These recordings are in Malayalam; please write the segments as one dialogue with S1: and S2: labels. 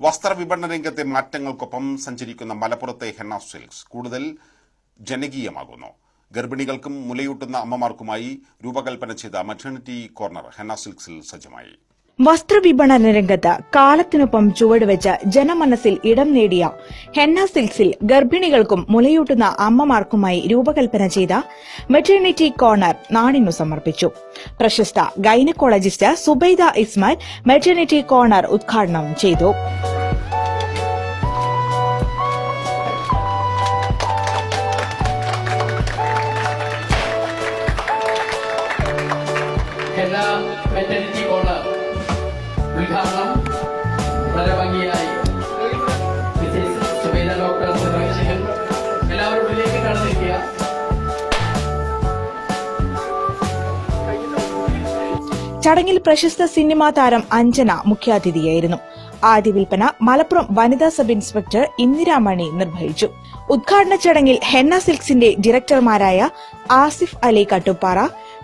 S1: വസ്ത്രവിപണന രംഗത്തെ മാറ്റങ്ങൾക്കൊപ്പം സഞ്ചരിക്കുന്ന മലപ്പുറത്തെ ഹെണ്ണ സിൽക്സ് കൂടുതൽ ജനകീയമാകുന്നു. ഗർഭിണികൾക്കും മുലയൂട്ടുന്ന അമ്മമാർക്കുമായി രൂപകൽപ്പന ചെയ്ത മറ്റേണിറ്റി കോർണർ ഹെന്ന സിൽക്സിൽ സജ്ജമായി.
S2: വസ്ത്രവിപണന രംഗത്ത് കാലത്തിനൊപ്പം ചുവടുവെച്ച് ജനമനസ്സിൽ ഇടം നേടിയ ഹെന്ന സിൽക്സിൽ ഗർഭിണികൾക്കും മുലയൂട്ടുന്ന അമ്മമാർക്കുമായി രൂപകൽപ്പന ചെയ്ത മെറ്റേണിറ്റി കോർണർ നാടിനു സമർപ്പിച്ചു. പ്രശസ്ത gynaecologist Zubaida Ismal maternity corner ഉദ്ഘാടനം ചെയ്തു.
S3: എല്ലാ മെറ്റർനിറ്റി കോർണർ ഉദ്ഘാടനം വളരെ ഭംഗിയായി. എല്ലാവരും
S2: ചടങ്ങിൽ പ്രശസ്ത സിനിമാ താരം അഞ്ജന മുഖ്യാതിഥിയായിരുന്നു. ആദ്യ വിൽപ്പന മലപ്പുറം വനിതാ സബ് ഇൻസ്പെക്ടർ ഇന്ദിരാമണി നിർവഹിച്ചു. ഉദ്ഘാടന ചടങ്ങിൽ ഹെന്ന സിൽക്സിന്റെ ഡയറക്ടർമാരായ ആസിഫ് അലി കട്ടുപ്പാറ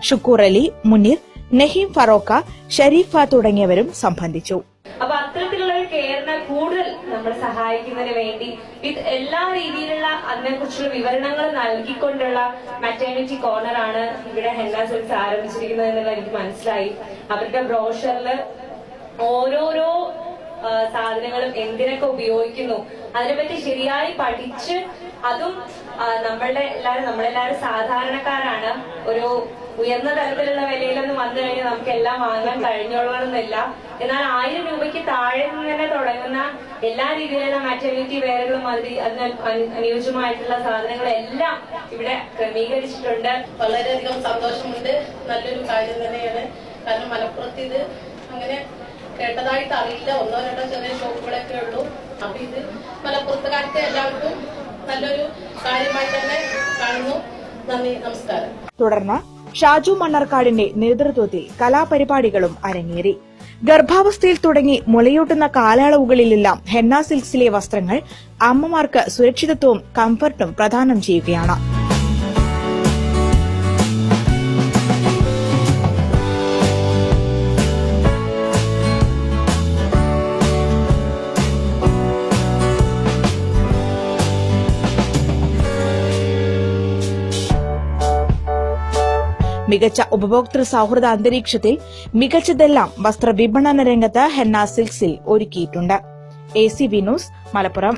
S2: ഷുക്കൂർ അലി മുനീർ നഹീം ഫറോക്ക ഷരീഫ തുടങ്ങിയവരും സംബന്ധിച്ചു.
S4: അപ്പൊ അത്തരത്തിലുള്ള ഒരു കെയറിനെ കൂടുതൽ നമ്മൾ സഹായിക്കുന്നതിന് വേണ്ടി വിത്ത് എല്ലാ രീതിയിലുള്ള അതിനെക്കുറിച്ചുള്ള വിവരണങ്ങൾ നൽകിക്കൊണ്ടുള്ള മറ്റേണിറ്റി കോർണർ ആണ് ഇവിടെ ഹെന്ന സെൽസ് ആരംഭിച്ചിരിക്കുന്നത് എന്നുള്ള എനിക്ക് മനസ്സിലായി. അവരുടെ ബ്രോഷറിൽ ഓരോരോ സാധനങ്ങളും എന്തിനൊക്കെ ഉപയോഗിക്കുന്നു അതിനെപ്പറ്റി ശരിയായി പഠിച്ച് അതും നമ്മളുടെ എല്ലാവരും നമ്മളെല്ലാവരും സാധാരണക്കാരാണ്. ഒരു ഉയർന്ന തരത്തിലുള്ള വിലയിലൊന്നും വന്നു കഴിഞ്ഞാൽ നമുക്ക് എല്ലാം വാങ്ങാൻ കഴിഞ്ഞോളണമെന്നില്ല. എന്നാൽ ആയിരം രൂപയ്ക്ക് താഴെ നിന്ന് തന്നെ തുടങ്ങുന്ന എല്ലാ രീതിയിലുള്ള മാറ്റർണിറ്റി വെയറുകളും അതിന് അതിന് അനു- അനുയോജ്യമായിട്ടുള്ള സാധനങ്ങളെല്ലാം ഇവിടെ ക്രമീകരിച്ചിട്ടുണ്ട്.
S5: വളരെയധികം സന്തോഷമുണ്ട്. നല്ലൊരു കാര്യം തന്നെയാണ്. കാരണം മലപ്പുറത്ത് ഇത് അങ്ങനെ കേട്ടതായിട്ട് അറിയില്ല ഒന്നോ രണ്ടോ ചെറിയ ഷോപ്പുകളൊക്കെ ഉള്ളൂ. അപ്പൊ ഇത് നല്ലൊരു കാര്യമായി തന്നെ കാണുന്നു. നന്ദി നമസ്കാരം.
S2: തുടർന്ന് ഷാജു മണ്ണർക്കാടിന്റെ നേതൃത്വത്തിൽ കലാപരിപാടികളും അരങ്ങേറി. ഗർഭാവസ്ഥയിൽ തുടങ്ങി മുലയൂട്ടുന്ന കാലയളവുകളിലെല്ലാം ഹെന്ന സിൽക്സിലെ വസ്ത്രങ്ങൾ അമ്മമാർക്ക് സുരക്ഷിതത്വവും കംഫർട്ടും പ്രദാനം ചെയ്യുകയാണ്. മികച്ച ഉപഭോക്തൃ സൗഹൃദ അന്തരീക്ഷത്തിൽ മികച്ചതെല്ലാം വസ്ത്ര വസ്ത്രവിപണന രംഗത്ത് ഹെന്ന സിൽക്സിൽ ഒരുക്കിയിട്ടുണ്ട്. A C Vinoos Malappuram.